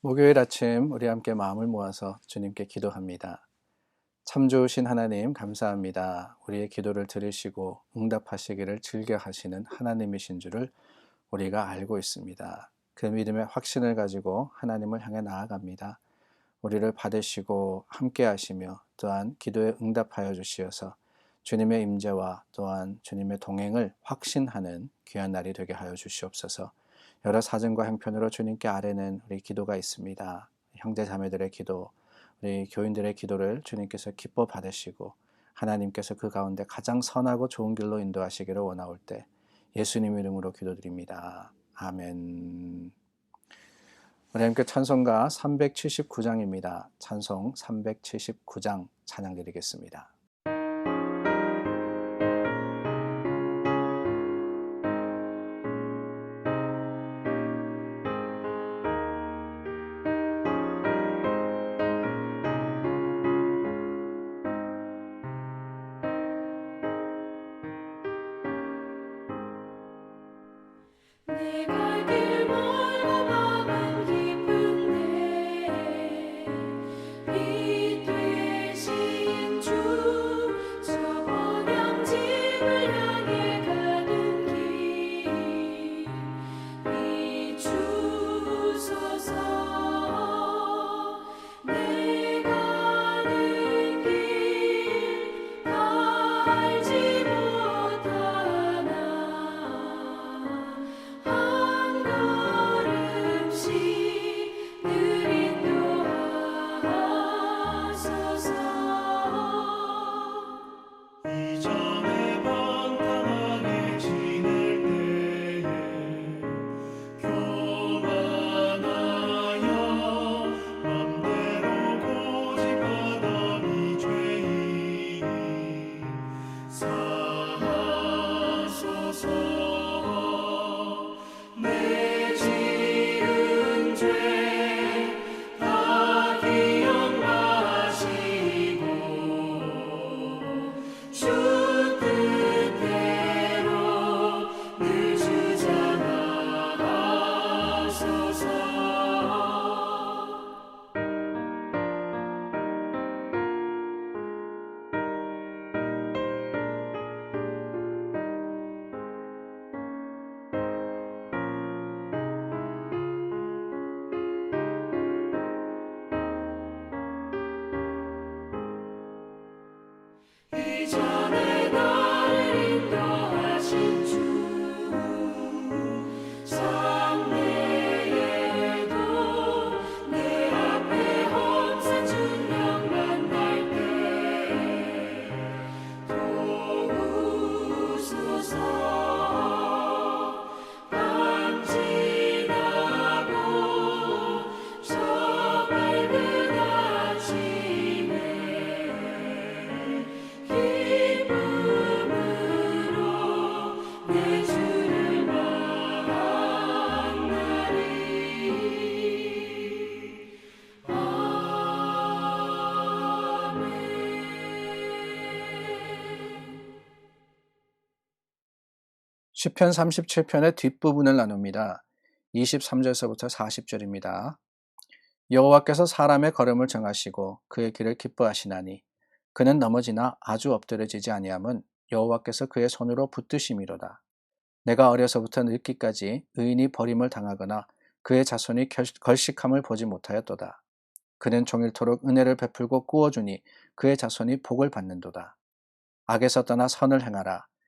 목요일 아침 우리 함께 마음을 모아서 주님께 기도합니다. 참 좋으신 하나님 감사합니다. 우리의 기도를 들으시고 응답하시기를 즐겨 하시는 하나님이신 줄을 우리가 알고 있습니다. 그 믿음의 확신을 가지고 하나님을 향해 나아갑니다. 우리를 받으시고 함께 하시며 또한 기도에 응답하여 주시어서 주님의 임재와 또한 주님의 동행을 확신하는 귀한 날이 되게 하여 주시옵소서. 여러 사정과 형편으로 주님께 아뢰는 우리 기도가 있습니다. 형제 자매들의 기도, 우리 교인들의 기도를 주님께서 기뻐 받으시고 하나님께서 그 가운데 가장 선하고 좋은 길로 인도하시기를 원하올 때 예수님 이름으로 기도드립니다. 아멘. 우리 함께 찬송가 379장입니다. 찬송 379장 찬양 드리겠습니다. 10편 37편의 뒷부분을 나눕니다. 23절서부터 40절입니다. 여호와께서 사람의 걸음을 정하시고 그의 길을 기뻐하시나니 그는 넘어지나 아주 엎드려지지 아니함은 여호와께서 그의 손으로 붙드심이로다. 내가 어려서부터 늙기까지 의인이 버림을 당하거나 그의 자손이 걸식함을 보지 못하였도다. 그는 종일토록 은혜를 베풀고 꾸어주니 그의 자손이 복을 받는도다. 악에서 떠나 선을 행하라.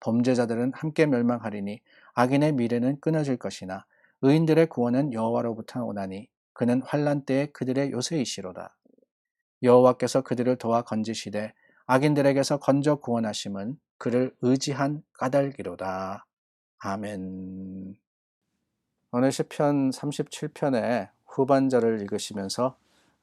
범죄자들은 함께 멸망하리니 악인의 미래는 끊어질 것이나 의인들의 구원은 여호와로부터 오나니 그는 환란 때에 그들의 요새이시로다. 여호와께서 그들을 도와 건지시되 악인들에게서 건져 구원하심은 그를 의지한 까닭이로다. 아멘. 오늘 시편 37편의 후반절을 읽으시면서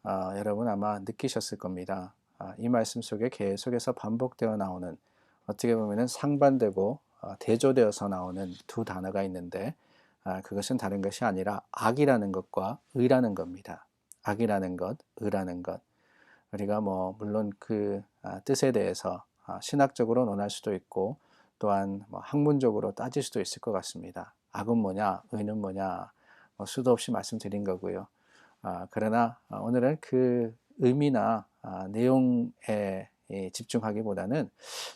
아, 여러분 아마 느끼셨을 겁니다. 아, 이 말씀 속에 계속해서 반복되어 나오는 어떻게 보면 상반되고 아, 대조되어서 나오는 두 단어가 있는데 아, 그것은 다른 것이 아니라 악이라는 것과 의라는 겁니다. 악이라는 것, 의라는 것. 우리가 뭐 물론 그 아, 뜻에 대해서 아, 신학적으로 논할 수도 있고 또한 뭐 학문적으로 따질 수도 있을 것 같습니다. 악은 뭐냐, 의는 뭐냐, 뭐 수도 없이 말씀드린 거고요. 아, 그러나 아, 오늘은 그 의미나 아, 내용에 예, 집중하기보다는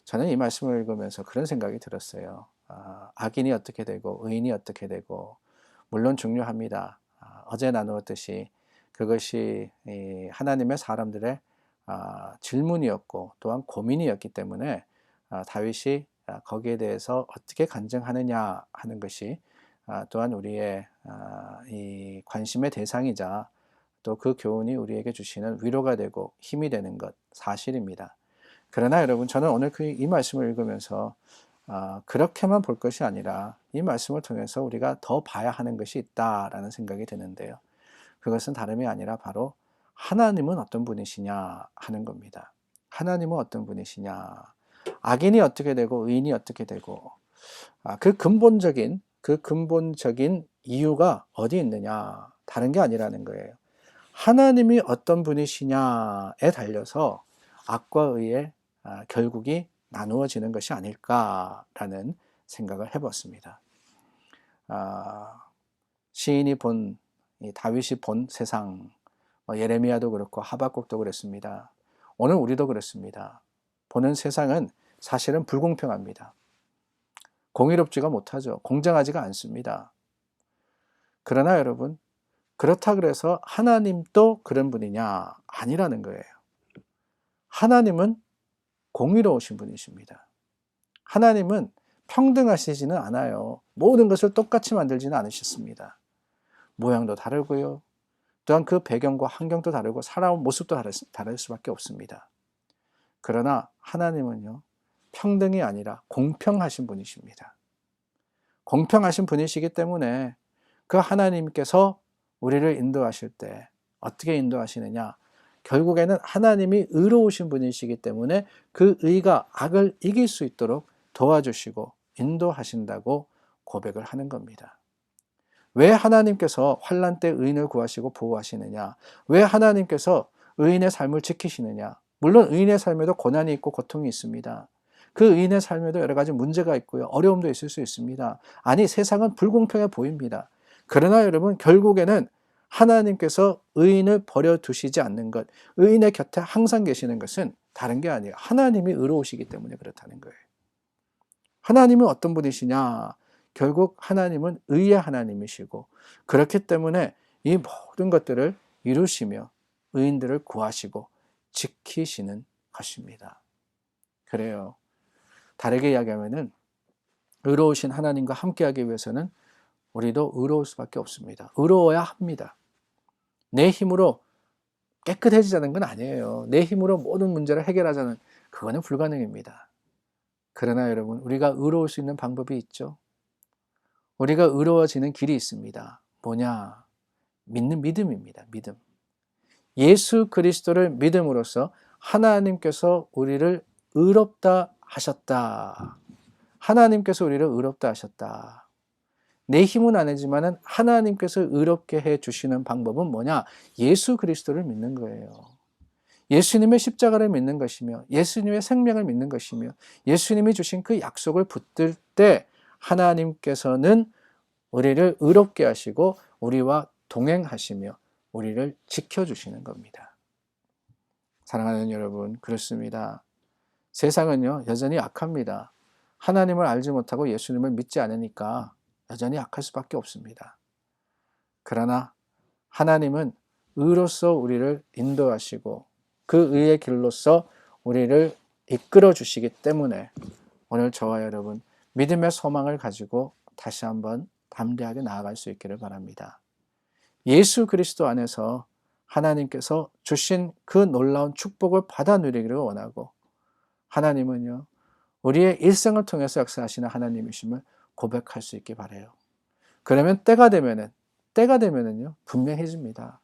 저는 이 말씀을 읽으면서 그런 생각이 들었어요. 아, 악인이 어떻게 되고 의인이 어떻게 되고 물론 중요합니다. 아, 어제 나누었듯이 그것이 이 하나님의 사람들의 아, 질문이었고 또한 고민이었기 때문에 아, 다윗이 아, 거기에 대해서 어떻게 간증하느냐 하는 것이 아, 또한 우리의 아, 이 관심의 대상이자 또 그 교훈이 우리에게 주시는 위로가 되고 힘이 되는 것 사실입니다. 그러나 여러분 저는 오늘 그 이 말씀을 읽으면서 아, 그렇게만 볼 것이 아니라 이 말씀을 통해서 우리가 더 봐야 하는 것이 있다라는 생각이 드는데요. 그것은 다름이 아니라 바로 하나님은 어떤 분이시냐 하는 겁니다. 하나님은 어떤 분이시냐. 악인이 어떻게 되고 의인이 어떻게 되고 아, 그 근본적인 그 근본적인 이유가 어디 있느냐 다른 게 아니라는 거예요. 하나님이 어떤 분이시냐에 달려서 악과 의의 아, 결국이 나누어지는 것이 아닐까라는 생각을 해봤습니다. 아, 시인이 본이 다윗이 본 세상, 뭐 예레미야도 그렇고 하박국도 그랬습니다. 오늘 우리도 그렇습니다. 보는 세상은 사실은 불공평합니다. 공의롭지가 못하죠. 공정하지가 않습니다. 그러나 여러분, 그렇다 그래서 하나님도 그런 분이냐? 아니라는 거예요. 하나님은 공의로우신 분이십니다. 하나님은 평등하시지는 않아요. 모든 것을 똑같이 만들지는 않으셨습니다. 모양도 다르고요. 또한 그 배경과 환경도 다르고 살아온 모습도 다를, 다를 수밖에 없습니다. 그러나 하나님은요, 평등이 아니라 공평하신 분이십니다. 공평하신 분이시기 때문에 그 하나님께서 우리를 인도하실 때 어떻게 인도하시느냐? 결국에는 하나님이 의로우신 분이시기 때문에 그 의가 악을 이길 수 있도록 도와주시고 인도하신다고 고백을 하는 겁니다. 왜 하나님께서 환란 때 의인을 구하시고 보호하시느냐? 왜 하나님께서 의인의 삶을 지키시느냐? 물론 의인의 삶에도 고난이 있고 고통이 있습니다. 그 의인의 삶에도 여러 가지 문제가 있고요. 어려움도 있을 수 있습니다. 아니, 세상은 불공평해 보입니다. 그러나 여러분, 결국에는 하나님께서 의인을 버려두시지 않는 것, 의인의 곁에 항상 계시는 것은 다른 게 아니에요. 하나님이 의로우시기 때문에 그렇다는 거예요. 하나님은 어떤 분이시냐? 결국 하나님은 의의 하나님이시고, 그렇기 때문에 이 모든 것들을 이루시며 의인들을 구하시고 지키시는 것입니다. 그래요. 다르게 이야기하면은 의로우신 하나님과 함께하기 위해서는 우리도 의로울 수밖에 없습니다. 의로워야 합니다. 내 힘으로 깨끗해지자는 건 아니에요. 내 힘으로 모든 문제를 해결하자는 그거는 불가능입니다. 그러나 여러분, 우리가 의로울 수 있는 방법이 있죠. 우리가 의로워지는 길이 있습니다. 뭐냐? 믿는 믿음입니다. 믿음. 예수 그리스도를 믿음으로써 하나님께서 우리를 의롭다 하셨다. 하나님께서 우리를 의롭다 하셨다. 내 힘은 아니지만은 하나님께서 의롭게 해 주시는 방법은 뭐냐? 예수 그리스도를 믿는 거예요. 예수님의 십자가를 믿는 것이며 예수님의 생명을 믿는 것이며 예수님이 주신 그 약속을 붙들 때 하나님께서는 우리를 의롭게 하시고 우리와 동행하시며 우리를 지켜주시는 겁니다. 사랑하는 여러분, 그렇습니다. 세상은요, 여전히 악합니다. 하나님을 알지 못하고 예수님을 믿지 않으니까 여전히 악할 수밖에 없습니다. 그러나 하나님은 의로서 우리를 인도하시고 그 의의 길로서 우리를 이끌어 주시기 때문에 오늘 저와 여러분 믿음의 소망을 가지고 다시 한번 담대하게 나아갈 수 있기를 바랍니다. 예수 그리스도 안에서 하나님께서 주신 그 놀라운 축복을 받아 누리기를 원하고 하나님은요 우리의 일생을 통해서 역사하시는 하나님이심을 고백할 수 있기 바래요. 그러면 때가 되면은 때가 되면은요 분명해집니다.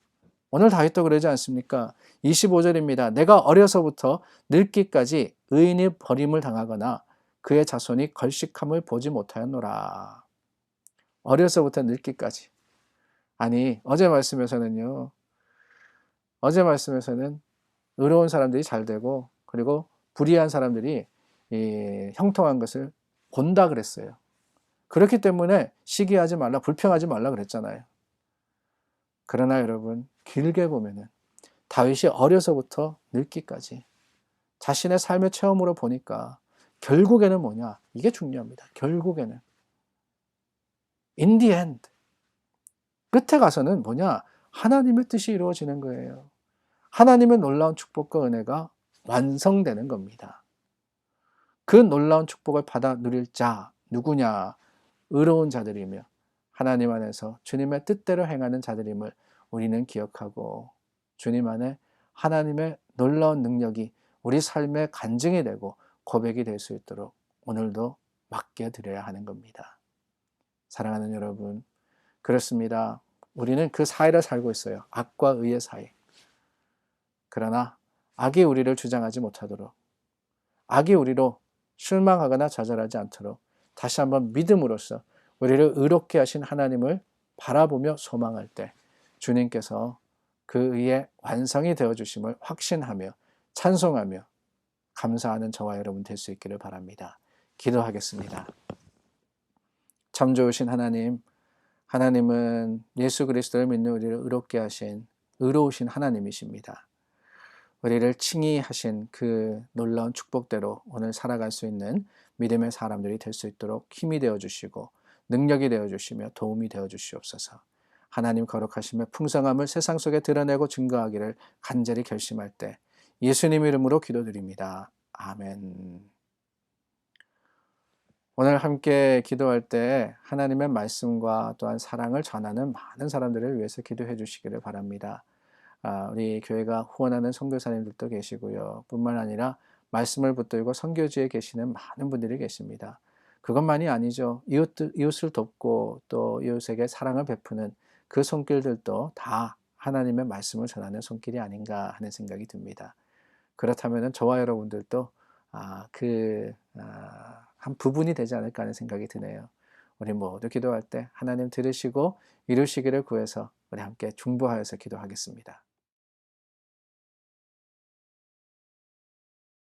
오늘 다윗도 그러지 않습니까? 25절입니다. 내가 어려서부터 늙기까지 의인이 버림을 당하거나 그의 자손이 걸식함을 보지 못하였노라. 어려서부터 늙기까지. 아니 어제 말씀에서는요. 어제 말씀에서는 의로운 사람들이 잘 되고 그리고 불의한 사람들이 이 형통한 것을 본다 그랬어요. 그렇기 때문에 시기하지 말라, 불평하지 말라 그랬잖아요. 그러나 여러분, 길게 보면은 다윗이 어려서부터 늙기까지 자신의 삶의 체험으로 보니까 결국에는 뭐냐? 이게 중요합니다. 결국에는 in the end 끝에 가서는 뭐냐? 하나님의 뜻이 이루어지는 거예요. 하나님의 놀라운 축복과 은혜가 완성되는 겁니다. 그 놀라운 축복을 받아 누릴 자 누구냐? 의로운 자들이며 하나님 안에서 주님의 뜻대로 행하는 자들임을 우리는 기억하고 주님 안에 하나님의 놀라운 능력이 우리 삶의 간증이 되고 고백이 될 수 있도록 오늘도 맡겨 드려야 하는 겁니다. 사랑하는 여러분, 그렇습니다. 우리는 그 사이를 살고 있어요. 악과 의의 사이. 그러나 악이 우리를 주장하지 못하도록 악이 우리로 실망하거나 좌절하지 않도록 다시 한번 믿음으로써 우리를 의롭게 하신 하나님을 바라보며 소망할 때 주님께서 그 의의 완성이 되어 주심을 확신하며 찬송하며 감사하는 저와 여러분 될 수 있기를 바랍니다. 기도하겠습니다. 참 좋으신 하나님, 하나님은 예수 그리스도를 믿는 우리를 의롭게 하신 의로우신 하나님이십니다. 우리를 칭의하신 그 놀라운 축복대로 오늘 살아갈 수 있는 믿음의 사람들이 될 수 있도록 힘이 되어 주시고 능력이 되어 주시며 도움이 되어 주시옵소서. 하나님 거룩하심의 풍성함을 세상 속에 드러내고 증거하기를 간절히 결심할 때 예수님 이름으로 기도드립니다. 아멘. 오늘 함께 기도할 때 하나님의 말씀과 또한 사랑을 전하는 많은 사람들을 위해서 기도해 주시기를 바랍니다. 아, 우리 교회가 후원하는 선교사님들도 계시고요. 뿐만 아니라 말씀을 붙들고 선교지에 계시는 많은 분들이 계십니다. 그것만이 아니죠. 이웃, 이웃을 돕고 또 이웃에게 사랑을 베푸는 그 손길들도 다 하나님의 말씀을 전하는 손길이 아닌가 하는 생각이 듭니다. 그렇다면 저와 여러분들도 아, 그, 아, 한 부분이 되지 않을까 하는 생각이 드네요. 우리 모두 기도할 때 하나님 들으시고 이루시기를 구해서 우리 함께 중보하여서 기도하겠습니다.